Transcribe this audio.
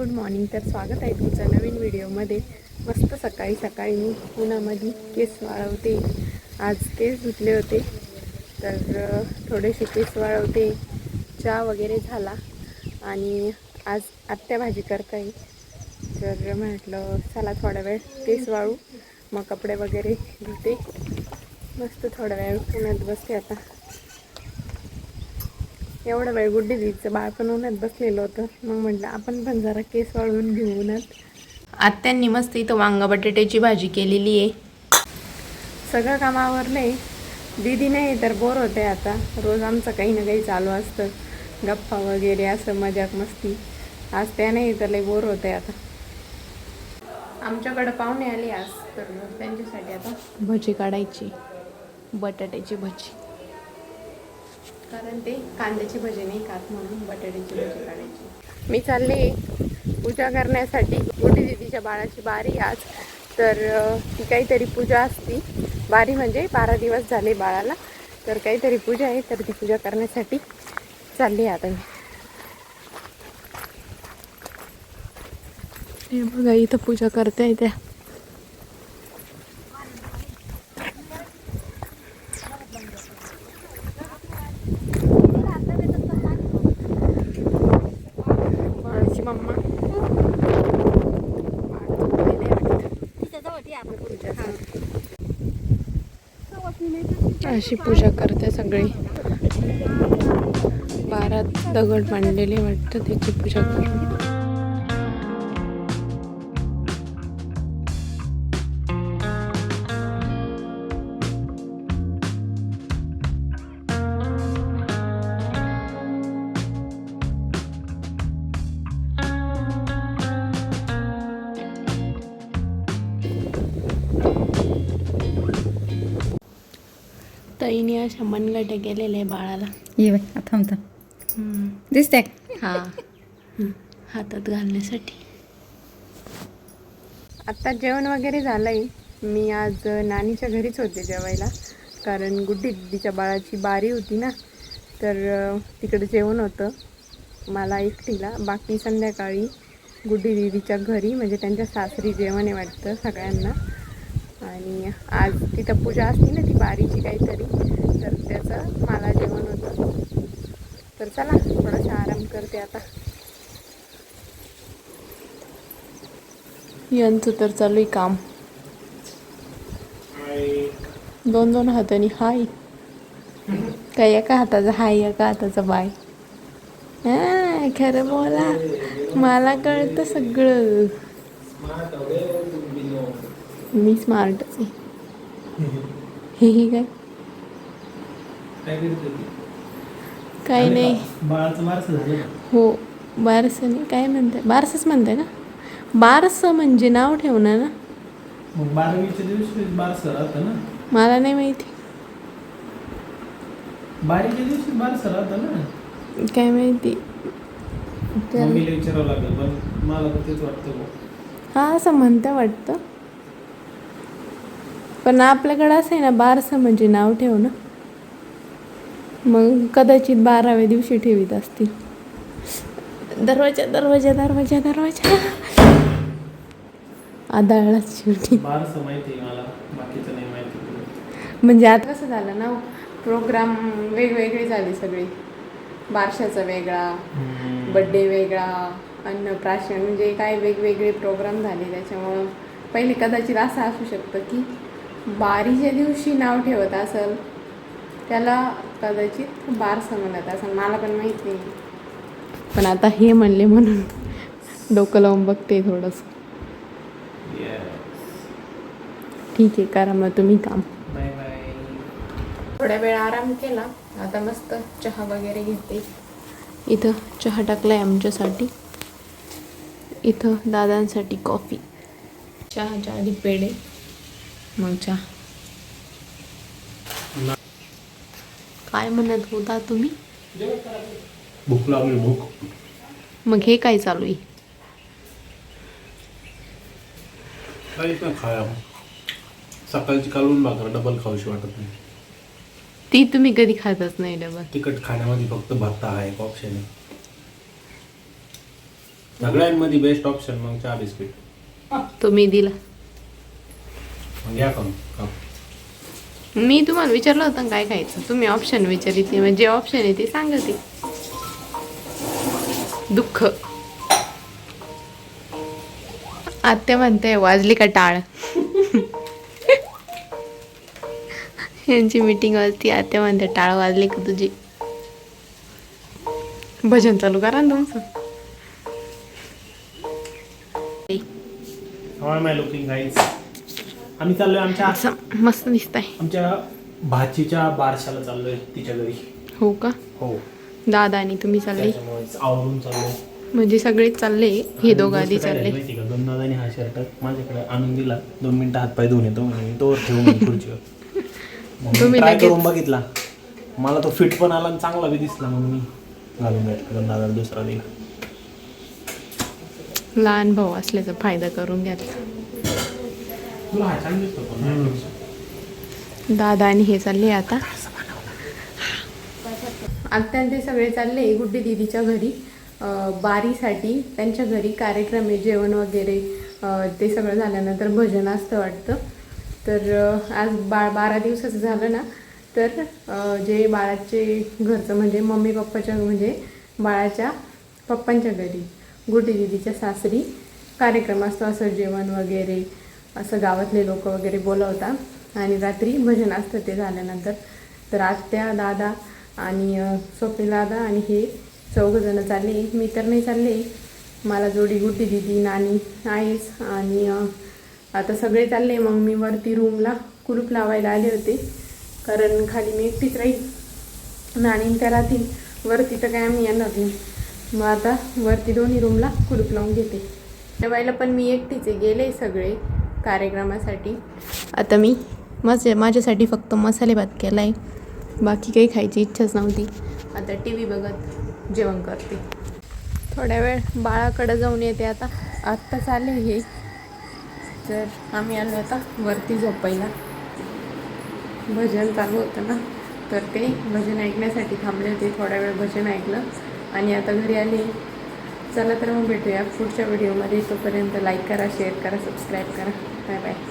Good morning. तर स्वागत आहे तुमचा नवीन व्हिडिओमध्ये. मस्त सकाळी सकाळी मी पुण्यामध्ये केस वाळवते. आज केस धुतले होते. तर थोडेसे केस वाळवते. चहा वगैरे झाला. आणि आज आत्या भाजी करताय. तर म्हटलं चला थोडा वेळ केस वाळू. मग कपडे वगैरे धुते. मस्त थोडा वेळ पुण्यात बसते आता. एवढा वेळ गुड्डी दिदीचं बाळ पण उन्हात बसलेलं होतं. मग म्हटलं आपण पण जरा केस वाळवून घेऊ उन्हात आत्यांनी मस्त इथं वांगा बटाट्याची भाजी केलेली आहे. सगळं काम आवरलंय. दीदी नाही तर बोर होते आता. रोज आमचं काही ना काही चालू असतं. गप्पा वगैरे असं मजाक मस्ती. आज त्या नाही तर लई बोर होते आता. आमच्याकडं पाहुणे आले आज तर त्यांच्यासाठी आता भजी काढायची. बटाट्याची भजी. कारण ते कांद्याची भजी नाही खात म्हणून बटाट्याची भजी काढायची. मी चालले पूजा करण्यासाठी. मोठी दिदीच्या बाळाची बारी आज. तर ती काहीतरी पूजा असती. बारी म्हणजे बारा दिवस झाले बाळाला. तर काहीतरी पूजा आहे तर ती पूजा करण्यासाठी चालली आता मी. हे बघा इथं पूजा करते त्या बाळाची मम्मा बाळ झोपलेलं आहे वाटतं. पूजा करते. अशी पूजा करते सगळी. बारात दगड मांडलेली वाटतं त्याची पूजा करते ताईने अशा मनगट्या केलेल्या आहे बाळाला. ये आता थांबता दिसते. हा. हातात घालण्यासाठी. आता जेवण वगैरे झालंय. मी आज नानीच्या घरीच होते जेवायला. कारण गुड्डी दिदीच्या बाळाची बारी होती ना. तर अं, तिकडे जेवण होतं. मला एकटीला. बाकी संध्याकाळी गुड्डी दिदीच्या घरी. म्हणजे त्यांच्या सासरी जेवण आहे वाटतं सगळ्यांना. आणि आज तिथं पूजा असती ना ती बारीची काहीतरी तर त्याचं मला जेवण होतं. तर चला थोडासा आराम करते आता. यांचं तर चालू आहे काम. दोन दोन हाताने हाय. काय एका हाताचा हाय एका हाताचा बाय. हा खरं बोला. मला कळतं सगळं. मी स्मार्टच आहे. हे ही काय काही नाही. हो बारसं नाही. काय म्हणताय बारसंच म्हणताय ना? बारसं म्हणजे नाव ठेवणार ना? मला नाही माहिती. काय माहिती. हा असं म्हणता वाटतं. पण आपल्याकडं असं आहे ना बारसं म्हणजे नाव ठेव ना मग कदाचित बाराव्या दिवशी ठेवीत असतील. दरवाजा दरवाजा दरवाजा दरवाजा. आदळलाच शेवटी. म्हणजे आता कसं झालं ना प्रोग्राम वेगवेगळे झाले सगळे. बारशाचा वेगळा बड्डे वेगळा अन्नप्राशन म्हणजे काय वेगवेगळे प्रोग्राम झाले त्याच्यामुळं. पहिले कदाचित असं असू शकतं की बारीच्या दिवशी नाव ठेवत असेल त्याला कदाचित बारसं म्हणत असेल मला पण माहीत नाही. पण आता हे म्हणले म्हणून डोकं लावून बघते थोडंसं. ठीक आहे करा मग तुम्ही काम. थोड्या वेळ आराम केला आता मस्त चहा वगैरे घेते. इथं चहा टाकलाय आमच्यासाठी. इथं दादांसाठी कॉफी. चहाच्या आधी पेढे. मग चहा काय म्हणत होता तुम्ही? भूक लागली भूक. मग हे काय चालू आहे? काहीच नाही खाया. सकाळची कालवून भाकर डबल खाऊशी वाटत नाही. ती तुम्ही कधी खातच नाही डबल. तिखट खाण्यामध्ये फक्त भत्ता हा एक ऑप्शन आहे. सगळ्यांमध्ये बेस्ट ऑप्शन मग चहा बिस्किट तुम्ही दिला. घ्या करून खाऊ. मी तुम्हाला विचारलं होतं काय खायचं. तुम्ही ऑप्शन विचारितले म्हणजे ऑप्शन आहे ते सांगते. दुःख. आत्या म्हणते वाजली का टाळ? यांची मीटिंग होती आत्या म्हणते टाळ वाजली का तुझी? भजन चालू करा ना तुमचं. How am I looking, guys? आम्ही चाललोय आमच्या असं मस्त दिसत आहे आमच्या भाचीच्या बारशाला चाललोय तिच्या घरी. हो का? हो. दादा आणि तुम्ही चालले? त्याच्यामुळे आवरून चाललोय. म्हणजे सगळेच चालले? हे दोघं आधी चालले. दोन दादानी हा शर्ट माझ्याकडे आणून दिला. दोन मिनिटं हातपाय धुवून येतो म्हणे. मी तोवर ठेवून येईन खुर्चीवर मग तुम्ही ट्राय लगेच- करून बघितला. मला तो फिट पण आला आणि चांगला बी दिसला मग मी घालून घेतला. दोन दादा दुसरा दिला. लहान भाऊ असल्याचा फायदा करून घेतला तुला हा छान दिसतो पण दादा आणि हे चालले आता. आता ते सगळे चालले गुड्डी दिदीच्या घरी. बारीसाठी त्यांच्या घरी कार्यक्रम आहे जेवण वगैरे ते सगळं झाल्यानंतर भजन असतं वाटतं. तर आज बाळ बारा दिवसाचं झालं ना तर जे बाळाचे घरचं म्हणजे मम्मी पप्पाच्या म्हणजे बाळाच्या पप्पांच्या घरी गुड्डी दिदीच्या सासरी कार्यक्रम असतो असं जेवण वगैरे. असं गावातले लोक वगैरे बोलवतात आणि रात्री भजन असतं ते झाल्यानंतर. तर आत्या दादा आणि सोपे दादा आणि हे चौघजणं चालले. मी तर नाही चालले. मला जोडी गुड्डी दिदी नानी आईस आणि आता सगळे चालले. मग मी वरती रूमला कुलूप लावायला आले होते. कारण खाली मी एकटीच राहील नाणी त्या राहतील. वरती तर काय आम्ही येणार नाही. मग आता वरती दोन्ही रूमला कुलूप लावून घेते. जेवायला पण मी एकटीच आहे. गेले सगळे. कार्यक्रमासाठी. आता मी मस माझ्यासाठी फक्त मसाले भात केला आहे बाकी काही खायची इच्छाच नव्हती. आता टी व्ही बघत जेवण करते. थोड्या वेळ बाळाकडं जाऊन येते आता. आत्ताच आले हे. तर आम्ही आलो आता वरती झोपायला. भजन चालू होतं ना. तर ते भजन ऐकण्यासाठी थांबले होते. थोडा वेळ भजन ऐकलं आणि आता घरी आले. चला तर मग भेटूया पुढच्या व्हिडिओमध्ये. तोपर्यंत लाईक करा शेअर करा सबस्क्राईब करा. Bye bye